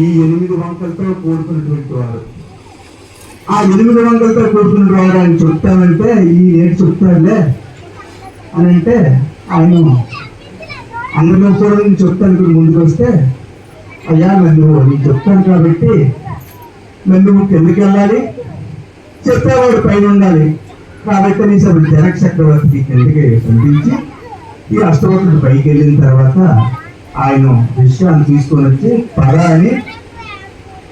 ఈ ఎనిమిది వంకలతో కూడుకున్నటువంటి వారు ఆ ఎనిమిది వంకలతో కూడుకున్న వారు ఆయన చెప్తానంటే ఈ ఏం చెప్తాడులే అని అంటే ఆయన అందరిలో కూడా నేను చెప్తాను ముందుకు వస్తే అయ్యా నన్ను నేను చెప్తాను కాబట్టి నన్ను కిందకి వెళ్ళాలి. చెప్పేవాడు పైన ఉండాలి. కాబట్టి నేను సభ జనక చక్రవర్తికి కిందకి పంపించి ఈ అష్టవర్తుడు పైకి వెళ్ళిన తర్వాత ఆయన విషయాన్ని తీసుకొని వచ్చి పదాన్ని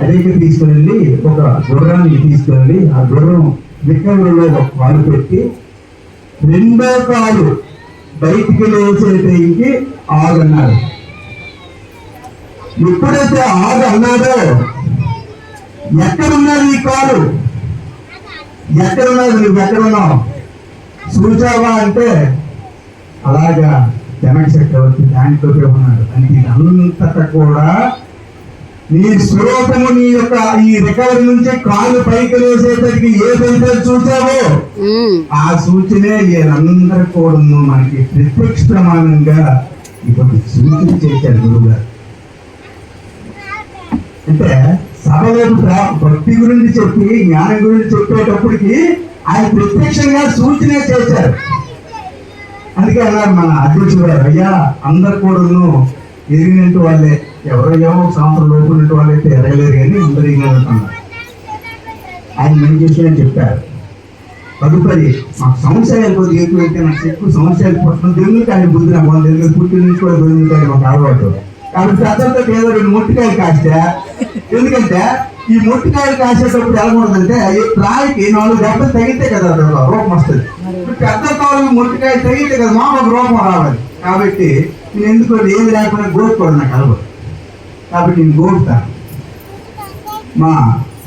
అడిగి తీసుకుని వెళ్ళి ఒక గుర్రాన్ని తీసుకుని వెళ్ళి ఆ గుర్రం విక్రమంలో ఒక కాలు పెట్టి రెండో కాలు బయటికి లేచే టైంకి ఆగన్నారు ఎప్పుడైతే ఆగు అన్నాడో ఎక్కడున్నది ఈ కాలు? ఎక్కడున్నది నువ్వు? ఎక్కడున్నావు? చూచావా అంటే అలాగా జనక చక్రవర్తి దాంట్లోనే ఉన్నాడు. అంటే ఇదంతటా కూడా నీ స్వరూపము నీ యొక్క ఈ రికవరీ నుంచి కాలు పైకి లేసేసరికి ఏదైతే చూసావో ఆ సూచనే వీరందరూ కూడా మనకి ప్రత్యక్ష ప్రమాణంగా ఇప్పుడు సూచన చేశారు గురువు గారు అంటే సభలో భక్తి గురించి చెప్పి జ్ఞానం గురించి చెప్పేటప్పటికి ఆయన ప్రత్యక్షంగా సూచనే చేశారు. అందుకే అన్నారు మన అధ్యక్షుడు గారు అయ్యా అందరు కూడాను ఎదిగినట్టు వాళ్ళే. ఎవరో ఏమో సంవత్సరం లోపు ఉన్నట్టు వాళ్ళైతే ఎరగలేరు కానీ అందరు ఎగినట్టున్నారు ఆయన మంచి విషయాన్ని చెప్పారు. తదుపరి మాకు సంశయాలు కొద్దిగా ఎక్కువైతే నాకు ఎక్కువ సంశయాలు పుట్టడం దేవునికి ఆయన బుద్ధి నాకు వాళ్ళ దగ్గర పుట్టిన నుంచి కూడా దేవునికి మాకు అలవాటు. కాబట్టి పెద్దలతో ఏదో రెండు మొట్టికాయలు కాస్తే ఎందుకంటే ఈ మొట్టికాయలు కాసేటప్పుడు ఎలా ఉంటుందంటే ఈ రాయికి నాలుగు దెబ్బలు తగితే కదా అది రూపం వస్తుంది. ఇప్పుడు పెద్ద కాలు మొట్టికాయ తగిలితే కదా మామూలు రూపం రావాలి. కాబట్టి నేను ఎందుకు ఏది లేకుండా గోరుకోవడం నాకు అలవాటు కాబట్టి నేను గోరుతాను మా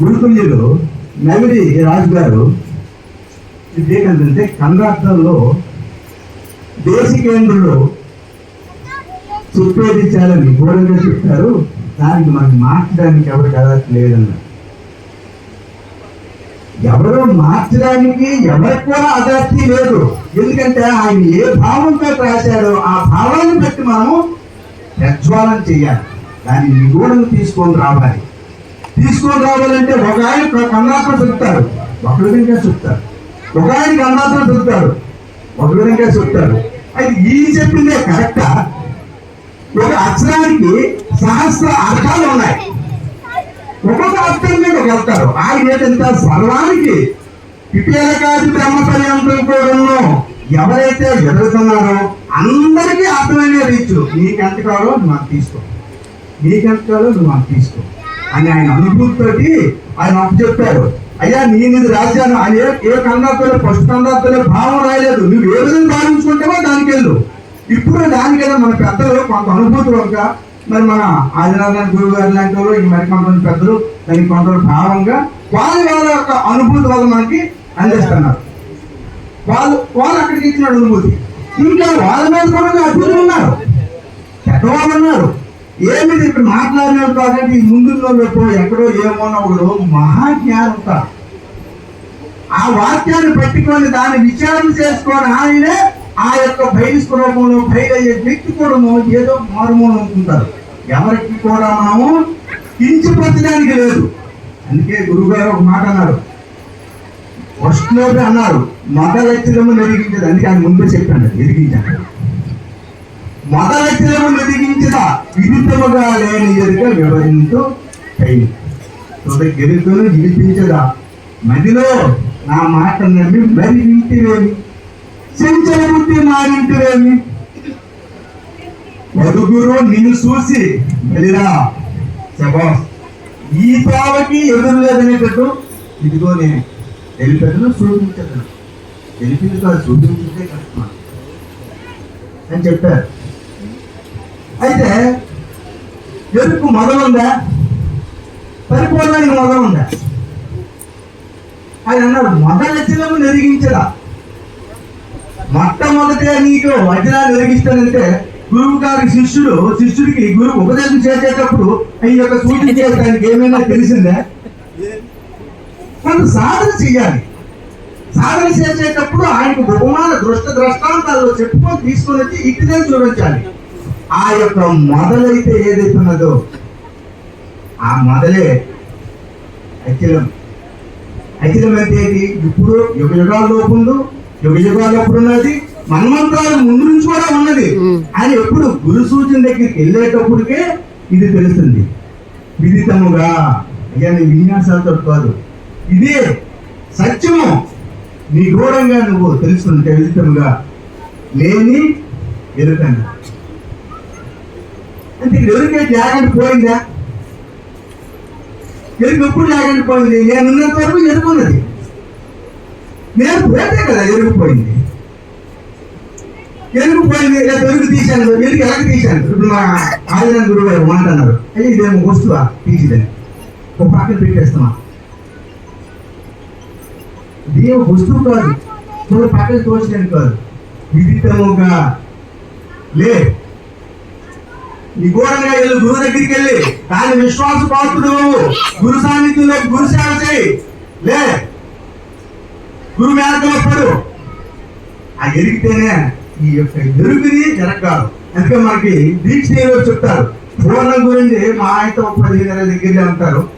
గురుకుల్యులు నవిడి రాజుగారు గారు ఇదేంటంటే కన్నడార్థంలో దేశికేంద్రులు చెప్పేది చాలా నిగూఢంగా చెప్పారు. దానికి మనకి మార్చడానికి ఎవరికి అర్హత లేదన్నారు. ఎవరు మార్చడానికి ఎవరికి కూడా అదర్తి లేదు. ఎందుకంటే ఆయన ఏ భావంతో రాశాడో ఆ భావాన్ని బట్టి మనము ప్రజ్వాలన చేయాలి. దాన్ని నిగూఢం తీసుకొని రావాలి. తీసుకొని రావాలంటే ఒక ఆయన కన్నాత్మ చెప్తారు ఒక విధంగా చెప్తారు ఒక ఆయన కన్నాత్మ చెప్తారు ఒక విధంగా చెప్తారు అయితే ఈ చెప్పిందే కరెక్టా? ఒక అక్షరానికి సహస్ర అర్థాలు ఉన్నాయి. ఒక్కొక్క అర్థం మీద వెళ్తారు ఆయన ఏంటంటే సర్వానికి? పిపేలకాది బ్రహ్మ పర్యంతం కూడా ఎవరైతే ఎదుగుతున్నారో అందరికీ అర్థమైన రీచు. నీకెంత కావాలో నువ్వు నాకు తీసుకో. నీకెంత కావాలో నువ్వు నాకు తీసుకో. అని ఆయన అనుభూతితోటి ఆయన అప్పు చెప్పారు. అయ్యా నేను ఇది రాశాను ఆయన ఏ ఏ కందార్థంలో ఫస్ట్ కందార్థంలో భావం రాయలేదు. నువ్వు ఏ విధంగా భావించుకుంటావో దానికి వెళ్ళు ఇప్పుడు దానికైనా మన పెద్దలు కొంత అనుభూతి ఒక మరి మన ఆదినారాయణ గురువు గారు లాంటి వాళ్ళు ఈ మరి కొంతమంది పెద్దలు దానికి కొంత భావంగా వాళ్ళ వాళ్ళ యొక్క అనుభూతి వల్ల మనకి అందిస్తున్నారు. వాళ్ళు వాళ్ళు అక్కడికి ఇచ్చిన అనుభూతి. ఇంకా వాళ్ళ మీద కూడా అద్భుతం ఉన్నారు. పెద్దవాళ్ళు ఉన్నారు. ఏమి ఇప్పుడు మాట్లాడిన కాబట్టి ముందులో ఎప్పుడో ఎక్కడో ఏమో ఒకడు మహాజ్ఞానం ఆ వాక్యాన్ని పట్టుకొని దాన్ని విచారణ చేసుకొని ఆయనే ఆ యొక్క బయలుస్వరూపంలో బయలయ్యే వ్యక్తి కూడా ఏదో మారుమూలం అనుకుంటారు ఎవరికి కూడా మనము కించపరచడానికి లేదు. అందుకే గురుగారు ఒక మాట అన్నారు. ఫస్ట్ లోపే అన్నారు వ్యక్తులము నిరిగించదు అందుకే ఆయన ముందే చెప్పాను నిరిగించాను మత వ్యక్తులము నిరిగించదా విదితముగా లేని ఎదుక వివరించు కైలు గెలుతును వినిపించదా మదిలో నా మాట నమ్మి మరి వింటివేమి? చెంచల బుద్ధి మారింటివేమి నలుగురు నిన్ను చూసి వెళ్ళిరా. శబాస్ ఈ పావకి ఎదురు లేదనేటట్టు ఇదిగో నేను తెలిపెట్టను చూపించను తెలిపింది కాదు చూపించిందే కష్టం. అని చెప్పారు. అయితే ఎరుకు మొదలుందా పరిపూర్ణానికి మొదలుందా ఆయన అన్నారు మొదలెచ్చలము నెరిగించరా. మొట్టమొదటే నీకు వజ్రాలు వెలిగిస్తానంటే గురువు గారి శిష్యుడు శిష్యుడికి గురువు ఉపదేశం చేసేటప్పుడు ఈ యొక్క సూచన చేయడానికి ఏమైనా తెలిసిందా? కొంత సాధన చేయాలి సాధన చేసేటప్పుడు ఆయనకు ఉపమాన దృష్ట దృష్టాంతాల్లో చెప్పుకొని తీసుకొని వచ్చి ఇటుదే చూపించాలి. ఆ యొక్క మొదలైతే ఏదైతే ఉన్నదో ఆ మొదలే అఖిలం. అఖిలం అంటే ఇప్పుడు యుగ యుగాల లోపంలో యుగ యుగాల ఎప్పుడు ఉన్నది? మన్మంత్రాలు ముందు నుంచి కూడా ఉన్నది. ఆయన ఎప్పుడు గురు సూచన దగ్గరికి వెళ్ళేటప్పటికే ఇది తెలుస్తుంది. విదితముగా. అయ్యా నీ విన్యాసాలతో కాదు. ఇదే సత్యము. నీ గౌరవంగా నువ్వు తెలుసుకుంటే విదితముగా లేని ఎరుకన్నా అంటే ఇక్కడ ఎరుకే జాగ్రత్త పోయిందా? ఎరుకు ఎప్పుడు జాగ్రత్త పోయింది? నేను ఉన్నంత వరకు ఎరుకున్నది నేను పోతే కదా ఎరుగుపోయింది ఎరుగుపోయింది పోయింది లేదా తీశాను ఎరుగు ఎలాగ తీశాను. ఇప్పుడు మా ఆదిన గురువు గారు మాట అయ్యి ఇదేమో వస్తువా? తీసిదని ఒక పక్కన పెట్టేస్తామా ఇదేమో వస్తువు కాదు. ఇప్పుడు పక్కన తోచడానికి కాదు. విదితముగా లే. నీ ఘోరంగా వెళ్ళి గురువు దగ్గరికి వెళ్ళి. దాని విశ్వాస పాత్రుడు. గురు సాన్నిధ్యంలో గురు సేవ చేయి. గురు మార్గంలో పడు ఆ ఎరిగితేనే ఈ యొక్క ఎరుగుని జరగాలి అందుకే మనకి దీక్షలో చెప్తారు. పూర్ణం గురించి మా ఆయనతో ఒక పదిహేను ఇరవై ఉంటారు.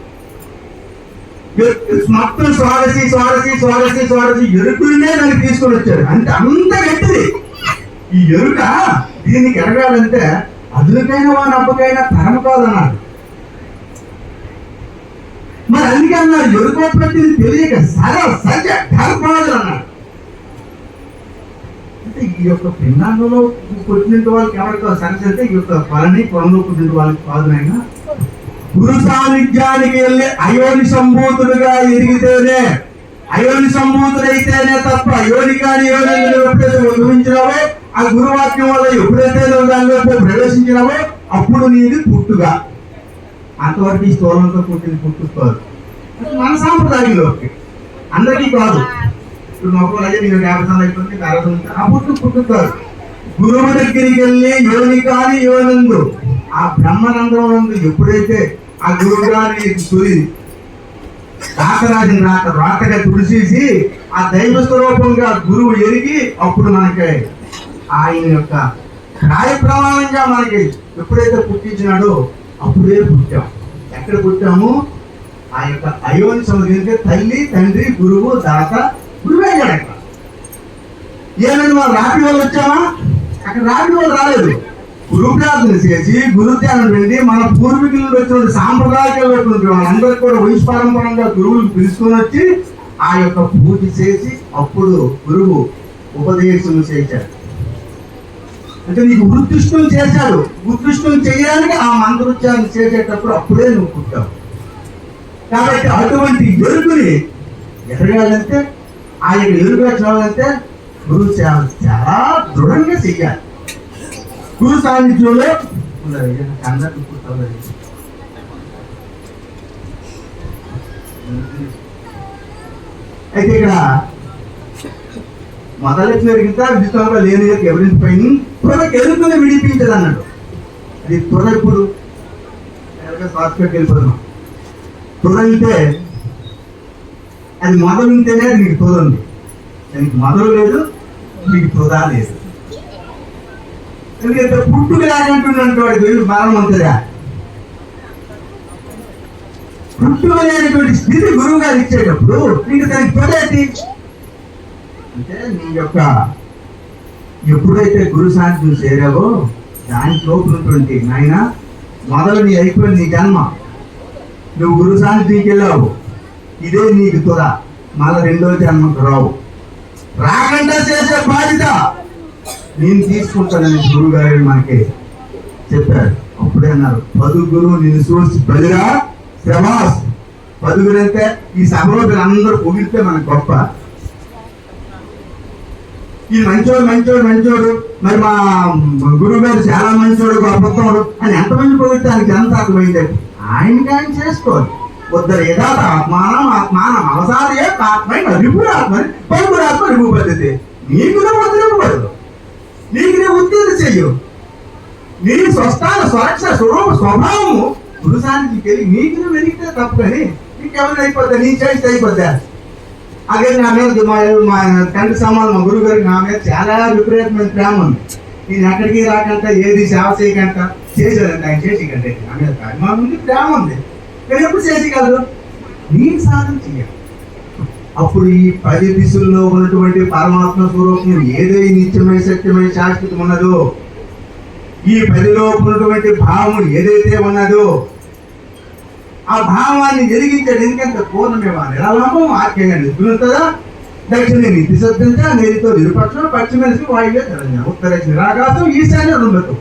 మొత్తం స్వారసి స్వారసి స్వారసి స్వారసి ఎరుకునే దాన్ని తీసుకొని వచ్చారు. అంటే అంత గట్టిది. ఈ ఎరుక దీనికి ఎరగాలంటే అదులకైన వాని అప్పకైనా తరం కాదన్నాడు మరి అందుకే అన్నారు ఎరుకోత్పత్తిని తెలియక సర సత్య ధర్మాలు అన్నాడు. అంటే ఈ యొక్క పిండాంగంలో పుట్టిన వాళ్ళకి ఎవరికి సరస్సు అంటే ఈ యొక్క పలని పొలంలో పుట్టిన వాళ్ళకి కాదు అయినా గురు సాన్నిధ్యానికి వెళ్ళి అయోని సంభూతుడుగా ఎరిగితేనే అయోని సంభూతుడైతేనే తప్ప అయోని కానీ యోని నువ్వు ఎప్పుడైతే ఉద్భవించినావో ఆ గురువాక్యం వల్ల ఎప్పుడైతే నువ్వు దానిలోకి ప్రవేశించినావో అప్పుడు నీది పుట్టుగా అంతవరకు ఈ స్థూలంతో పుట్టింది పుట్టుకోదు మన సాంప్రదాయంలోకి. అందరికీ కాదు. ఇప్పుడు మొక్కలు అయ్యే నీకు యాభై సంవత్సరాలు అయిపోతుంది అరవై ఆ పుట్టు పుట్టుతారు గురువు దగ్గరికి వెళ్ళి యోని కాని యోనందు ఆ బ్రహ్మనందం నందు ఎప్పుడైతే ఆ గురువు గారిని తురి రాతరాజుని రాత రాతగా తుడిసేసి ఆ దైవ స్వరూపంగా గురువు ఎరిగి అప్పుడు మనకి ఆయన యొక్క రాయ ప్రమాణంగా మనకి ఎప్పుడైతే పుట్టించినాడో అప్పుడే పుట్టాం. ఎక్కడ పుట్టాము? ఆ యొక్క అయోని సముద్రంటే తల్లి తండ్రి గురువు దాత గురువే అక్కడ. ఏమైనా మనం రాత్రి వాళ్ళు వచ్చామా? అక్కడ రాత్రి వాళ్ళు రాలేదు. గురు ప్రార్థన చేసి గురుధ్యానం వెళ్ళి మన పూర్వీకుల నుండి వచ్చిన వచ్చినటువంటి వాళ్ళందరికీ కూడా వంశ పారంపరంగా గురువులు పిలుచుకొని వచ్చి ఆ యొక్క పూజ చేసి అప్పుడు గురువు ఉపదేశం చేశారు. అంటే నీకు ఉత్కృష్టం చేశాడు ఉత్కృష్టం చేయడానికి ఆ మంత్రోచ్చారణ చేసేటప్పుడు అప్పుడే నువ్వు పుట్టావు కాబట్టి అటువంటి ఎరుకుని ఎదగాలంటే ఆ ఎరుగా చూడాలంటే గురువు సేవ చాలా దృఢంగా చెయ్యాలి గురు సాన్నిధ్యంలో ఉండాలి. అందరికీ పుట్టాలి. అయితే ఇక్కడ మొదలెట్టిన ఎరిగితే విశ్వంలో లేని ఎవరించిపోయింది త్వరకి ఎదుర్కొని విడిపించదు అన్నాడు అది త్వర ఇప్పుడు హాస్పిటల్కి వెళ్ళిపోతున్నాం త్వర అంటే అది మొదలు ఉంటేనే అది మీకు తుద ఉంది. దానికి మొదలు లేదు మీకు తుదా లేదు. ఎందుకంటే పుట్టుక లేకుంటున్నట్టు వాడికి మరణం ఉంటుందా? పుట్టుక లేనటువంటి స్థితి గురువు గారు ఇచ్చేటప్పుడు నీకు దానికి తొలేటి అంటే నీ యొక్క ఎప్పుడైతే గురు సాధ్యం చేరావో దాని ఉన్నటువంటి నాయన మొదలు నీ అయిపోయింది నీ జన్మ. నువ్వు గురు సాన్నిధ్యంకి వెళ్ళావు. ఇదే నీకు తుర మళ్ళా రెండో జన్మకు రావు. రాకుండా చేసే బాధ్యత నేను తీసుకుంటానని గురువు గారు మనకి చెప్పారు. అప్పుడే అన్నారు పదుగురు నిన్ను చూసి బదిరా శ్రమాస్ పదుగురు అంటే ఈ సభలో అందరూ పొగిడితే మనకు గొప్ప. ఈ మంచోడు మంచోడు మంచోడు. మరి మా గురువు గారు చాలా మంచోడు గొప్పతోడు అని ఎంతమంది పొగిడితే ఎంత అర్థమైంది? ఆయనకి ఆయన చేసుకోవాలి ఉద్దరు యథాత ఆత్మానం ఆత్మానం అవసాదే ఆత్మైన రిపుడు ఆత్మ రిపు పద్ధతి నీకు వదిలిపోదు నీకు నువ్వు ఉత్తీర్ణ చెయ్యు నీ స్వస్థాన స్వరక్ష స్వరూప స్వభావము పురుషానికి తెలియ నీకు నువ్వు వెలిగితే తప్పు కానీ నీకెవరు అయిపోద్దా నీ చేస్తే అయిపోద్దా? అదే నా మీద మా మా తండ్రి సమానం మా గురువు గారికి నా మీద చాలా విపరీతమైన ప్రేమ ఉంది. నేను ఎక్కడికి రాకంట ఏది సేవ చేయకంట చేసేదంట ఆయన చేసేకంటే నా మీద అభిమానం ఉంది ప్రేమ ఉంది. నేను ఎప్పుడు చేసేయగలరు నేను సాధన చేయాలి. అప్పుడు ఈ పది దిశల్లో ఉన్నటువంటి పరమాత్మ స్వరూపం ఏదై నిత్యమై సత్యమై శాశ్వతం ఉన్నదో ఈ పదిలో ఉన్నటువంటి భావం ఏదైతే ఉన్నదో ఆ భావాన్ని జరిగించాడు ఎందుకంటే పూర్ణమే పూర్ణమేమా నిరాళము ఆఖ్యంగా నిద్రుతుందా దక్షిణ నీతి సత్యంత నేరితో నిరుపక్షం పశ్చిమేసి వాయువ్య తెలంగాణ ఉత్తర నిరాకాశం ఈశాన్య ఉండదు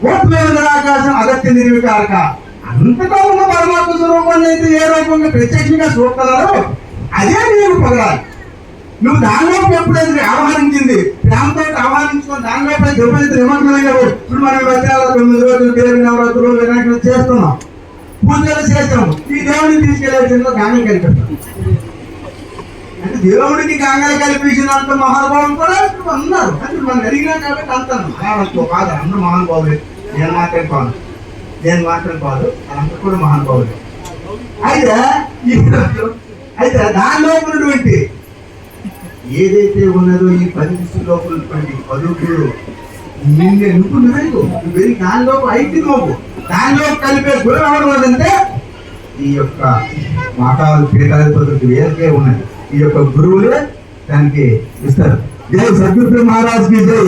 పూర్వమేవ నిరాకాశం అగత్య నిర్వికారక. అంతటా ఉన్న పరమాత్మ స్వరూపాన్ని అయితే ఏ రూపంగా ప్రత్యక్షంగా చూస్తున్నారో అదే నేను పొగడాలి నువ్వు దానిలోపు ఎప్పుడైతే ఆహ్వానించింది ప్రేమతో ఆహ్వానించుకొని దానిలోపు ఎప్పుడైతే నిమగ్నమైనప్పుడు ఇప్పుడు మనం వజ్రాల తొమ్మిది రోజులు దేవి నవరాత్రులు వినాయకులు చేస్తున్నాం పూజలు చేస్తాం ఈ దేవుడిని తీసుకెళ్ళే గానం కనిపెడతాం అంటే దేవుడికి గంగలు కల్పించినంత మహానుభావం కూడా ఇప్పుడు ఉన్నారు అంటే మనం అడిగినా కాబట్టి అంటాను మహానంతో కాదు అందరూ మహానుభావులే. నేను మాత్రం కాదు. నేను మాత్రం కాదు. అందరూ కూడా మహానుభావులే. అయితే ఈ అయితే దానిలో ఉన్నటువంటి ఏదైతే ఉన్నదో ఈ పరిస్థితి లోపల ఉన్నటువంటి పలుకులు నిన్నే నువ్వు నువ్వు వెళ్ళి దానిలోపు ఐక్యం నువ్వు దానిలో కలిపే గుణం ఎవరు ఈ యొక్క మాతాలు పీఠాధిపతులకు వేరే ఉన్నాయి ఈ యొక్క గురువులే దానికి ఇస్తారు. జై సద్గురు మహారాజ్ జై.